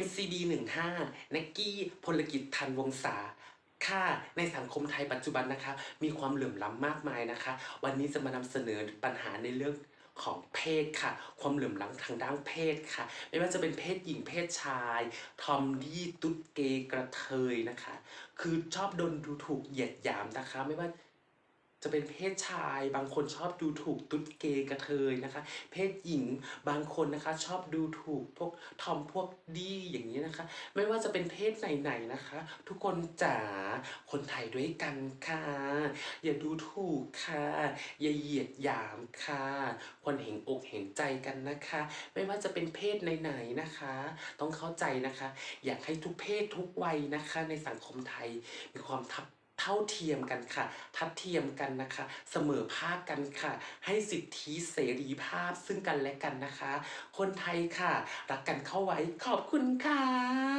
MCD 15นักกี้พลกิจทันวงศาค่ะในสังคมไทยปัจจุบันนะคะ มีความเหลื่อมล้ำมากมายนะคะ วันนี้จะมานำเสนอปัญหาในเรื่องของเพศค่ะ ความเหลื่อมล้ำทางด้านเพศค่ะ ไม่ว่าจะเป็นเพศหญิงเพศชาย ทอมดี้ตุ๊ดเกย์กระเทยนะคะ คือชอบโดนดูถูกเหยียดหยามนะคะ ไม่ว่า จะเป็นเพศชาย บางคนชอบดูถูกตุ๊ดเกย์กระเทยนะคะ เพศหญิงบางคนนะคะ ชอบดูถูกพวกทอมพวกดีอย่างนี้นะคะ ไม่ว่าจะเป็นเพศไหนๆนะคะ ทุกคนจ๋าคนไทยด้วยกันค่ะอย่าดูถูกค่ะอย่าเหยียดหยามค่ะควรเห็นอกเห็นใจกันนะคะ ไม่ว่าจะเป็นเพศไหนๆนะคะ ต้องเข้าใจนะคะ อยากให้ทุกเพศทุกวัยนะคะ ในสังคมไทยมีความทับ เท่าเทียมกันค่ะ ทัดเทียมกันนะคะ เสมอภาคกันค่ะ ให้สิทธิเสรีภาพซึ่งกันและกันนะคะ คนไทยค่ะ รักกันเข้าไว้ขอบคุณค่ะ